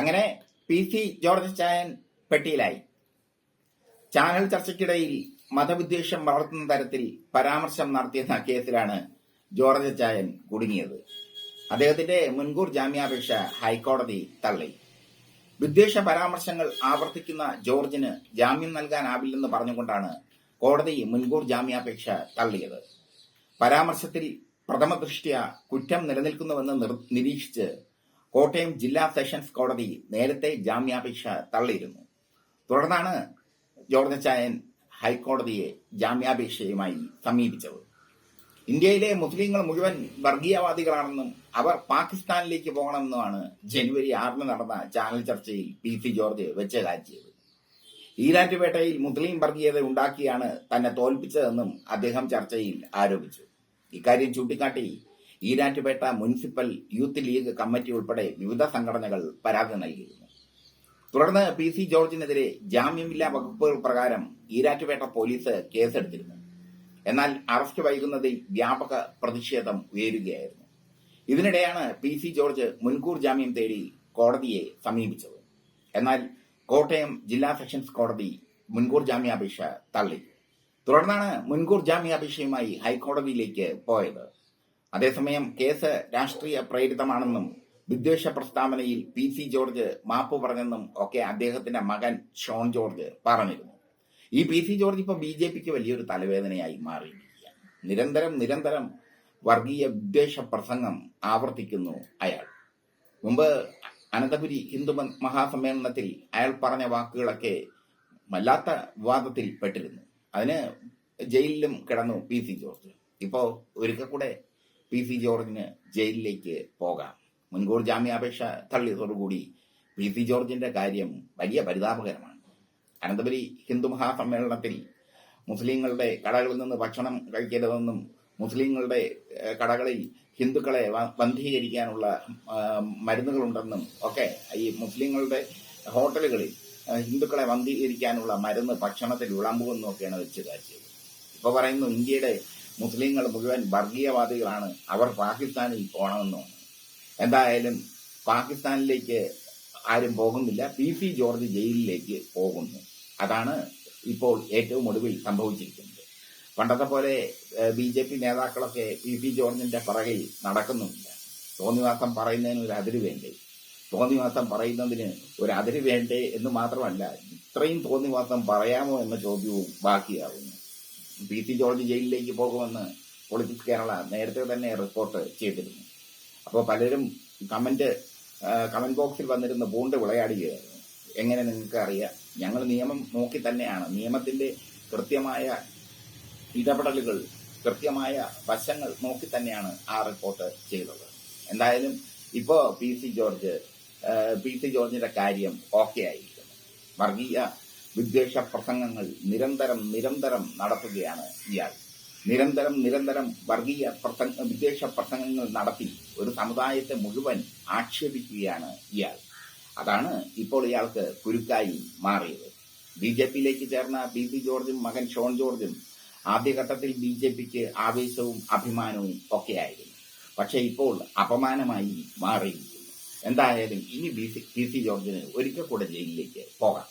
അങ്ങനെ P C George ചായൻ പെട്ടിയിലായി. ചാനൽ ചർച്ചയ്ക്കിടയിൽ മതവിദ്വേഷം വളർത്തുന്ന തരത്തിൽ പരാമർശം നടത്തിയെന്ന കേസിലാണ് ജോർജ് ചായൻ കുടുങ്ങിയത്. അദ്ദേഹത്തിന്റെ മുൻകൂർ ജാമ്യാപേക്ഷ ഹൈക്കോടതി തള്ളി. വിദ്വേഷ പരാമർശങ്ങൾ ആവർത്തിക്കുന്ന ജോർജിന് ജാമ്യം നൽകാനാവില്ലെന്ന് പറഞ്ഞുകൊണ്ടാണ് കോടതി മുൻകൂർ ജാമ്യാപേക്ഷ തള്ളിയത്. പരാമർശത്തിൽ പ്രഥമ ദൃഷ്ട്യ കുറ്റം നിലനിൽക്കുന്നുവെന്ന് നിരീക്ഷിച്ച് കോട്ടയം ജില്ലാ സെഷൻസ് കോടതി നേരത്തെ ജാമ്യാപേക്ഷ തള്ളിയിരുന്നു. തുടർന്നാണ് ജോർജ് ചായൻ ഹൈക്കോടതിയെ ജാമ്യാപേക്ഷയുമായി സമീപിച്ചത്. ഇന്ത്യയിലെ മുസ്ലിങ്ങൾ മുഴുവൻ വർഗീയവാദികളാണെന്നും അവർ പാകിസ്ഥാനിലേക്ക് പോകണമെന്നുമാണ് ജനുവരി ആറിന് നടന്ന ചാനൽ ചർച്ചയിൽ പി സി ജോർജ് വെച്ച് കാച്ചിയത് ഈരാറ്റുപേട്ടയിൽ മുസ്ലിം വർഗീയത ഉണ്ടാക്കിയാണ് തന്നെ തോൽപ്പിച്ചതെന്നും അദ്ദേഹം ചർച്ചയിൽ ആരോപിച്ചു. ഇക്കാര്യം ചൂണ്ടിക്കാട്ടി Erattupetta municipal youth league committee ഉൾപ്പെടെ വിവിധ സംഘടനകൾ പരാതി നൽകിയിരുന്നു. തുടർന്ന് പി സി ജോർജിനെതിരെ ജാമ്യമില്ലാ വകുപ്പുകൾ പ്രകാരം ഈരാറ്റുപേട്ട പോലീസ് കേസെടുത്തിരുന്നു. എന്നാൽ അറസ്റ്റ് വൈകുന്നതിൽ വ്യാപക പ്രതിഷേധം ഉയരുകയായിരുന്നു. ഇതിനിടെയാണ് പി സി ജോർജ് മുൻകൂർ ജാമ്യം തേടി കോടതിയെ സമീപിച്ചത്. എന്നാൽ കോട്ടയം ജില്ലാ സെഷൻസ് കോടതി മുൻകൂർ ജാമ്യാപേക്ഷ തള്ളി. തുടർന്നാണ് മുൻകൂർ ജാമ്യാപേക്ഷയുമായി ഹൈക്കോടതിയിലേക്ക് പോയത്. അതേസമയം കേസ് രാഷ്ട്രീയ പ്രേരിതമാണെന്നും വിദ്വേഷ പ്രസ്താവനയിൽ പി സി ജോർജ് മാപ്പ് പറഞ്ഞെന്നും ഒക്കെ അദ്ദേഹത്തിന്റെ മകൻ ഷോൺ ജോർജ് പറഞ്ഞിരുന്നു. ഈ പി സി ജോർജ് ഇപ്പൊ ബി ജെ പിക്ക് വലിയൊരു തലവേദനയായി മാറിയിരിക്കുകയാണ്. നിരന്തരം നിരന്തരം വർഗീയ വിദ്വേഷ പ്രസംഗം ആവർത്തിക്കുന്നു അയാൾ. മുമ്പ് അനന്തപുരി ഹിന്ദു മഹാസമ്മേളനത്തിൽ അയാൾ പറഞ്ഞ വാക്കുകളൊക്കെ വല്ലാത്ത വിവാദത്തിൽ പെട്ടിരുന്നു. അതിന് ജയിലിലും കിടന്നു പി സി ജോർജ്. ഇപ്പോ ഒരിക്കൽ കൂടെ പി സി ജോർജിന് ജയിലിലേക്ക് പോകാം. മുൻകൂർ ജാമ്യാപേക്ഷ തള്ളിയതോടുകൂടി പി സി ജോർജിന്റെ കാര്യം വലിയ പരിതാപകരമാണ്. അനന്തപുരി ഹിന്ദു മഹാസമ്മേളനത്തിൽ മുസ്ലിങ്ങളുടെ കടകളിൽ നിന്ന് ഭക്ഷണം കഴിക്കരുതെന്നും മുസ്ലിങ്ങളുടെ കടകളിൽ ഹിന്ദുക്കളെ ബന്ധീകരിക്കാനുള്ള മരുന്നുകളുണ്ടെന്നും ഒക്കെ ഈ മുസ്ലിങ്ങളുടെ ഹോട്ടലുകളിൽ ഹിന്ദുക്കളെ വന്ധീകരിക്കാനുള്ള മരുന്ന് ഭക്ഷണത്തിൽ വിളമ്പുമെന്നും ഒക്കെയാണ് വെച്ച് കാച്ചിയത് ഇപ്പൊ പറയുന്നു ഇന്ത്യയുടെ മുസ്ലിങ്ങൾ മുഴുവൻ വർഗീയവാദികളാണ്. അവർ പാകിസ്ഥാനിൽ പോകണമെന്നോ. എന്തായാലും പാകിസ്ഥാനിലേക്ക് ആരും പോകുന്നില്ല. പി സി ജോർജ് ജയിലിലേക്ക് പോകുന്നു. അതാണ് ഇപ്പോൾ ഏറ്റവും ഒടുവിൽ സംഭവിച്ചിരിക്കുന്നത്. പണ്ടത്തെ പോലെ ബി ജെ പി നേതാക്കളൊക്കെ പി സി ജോർജിന്റെ പിറകിൽ നടക്കുന്നുമില്ല തോന്നിവാസം പറയുന്നതിന് ഒരു അതിര് വേണ്ടേ? തോന്നിവാസം പറയുന്നതിന് ഒരു അതിര് വേണ്ടേ എന്ന് മാത്രമല്ല ഇത്രയും തോന്നിവാസം പറയാമോ എന്ന ചോദ്യവും ബാക്കിയാവുന്നു. പി സി ജോർജ് ജയിലിലേക്ക് പോകുമെന്ന് പൊളിറ്റിക്സ് കേരള നേരത്തെ തന്നെ റിപ്പോർട്ട് ചെയ്തിരുന്നു. അപ്പോൾ പലരും കമന്റ് കമന്റ് ബോക്സിൽ വന്നിരുന്ന പൂണ്ട് വിളയാടുകയായിരുന്നു. എങ്ങനെ നിങ്ങൾക്ക് അറിയാം? ഞങ്ങൾ നിയമം നോക്കി തന്നെയാണ്. നിയമത്തിന്റെ കൃത്യമായ ഇടപെടലുകൾ കൃത്യമായ വശങ്ങൾ നോക്കി തന്നെയാണ് ആ റിപ്പോർട്ട് ചെയ്തത്. എന്തായാലും ഇപ്പോ P C George P C ജോർജിന്റെ കാര്യം ഓക്കെ ആയിരിക്കുന്നു. വർഗീയ വിദ്വേഷ പ്രസംഗങ്ങൾ നിരന്തരം നിരന്തരം നടത്തുകയാണ് ഇയാൾ. നിരന്തരം നിരന്തരം വർഗീയ പ്രസംഗ വിദ്വേഷ പ്രസംഗങ്ങൾ നടത്തി ഒരു സമുദായത്തെ മുഴുവൻ ആക്ഷേപിക്കുകയാണ് ഇയാൾ. അതാണ് ഇപ്പോൾ ഇയാൾക്ക് കുരുക്കായി മാറിയത്. ബി ജെ പിയിലേക്ക് ചേർന്ന പി പി ജോർജും മകൻ ഷോൺ ജോർജും ആദ്യഘട്ടത്തിൽ ബി ജെ പിക്ക് ആവേശവും അഭിമാനവും ഒക്കെയായിരുന്നു. പക്ഷേ ഇപ്പോൾ അപമാനമായി മാറിയിരിക്കുന്നു. എന്തായാലും ഇനി ബി സി ജോർജിന് ഒരിക്കൽ കൂടെ ജയിലിലേക്ക് പോകാം.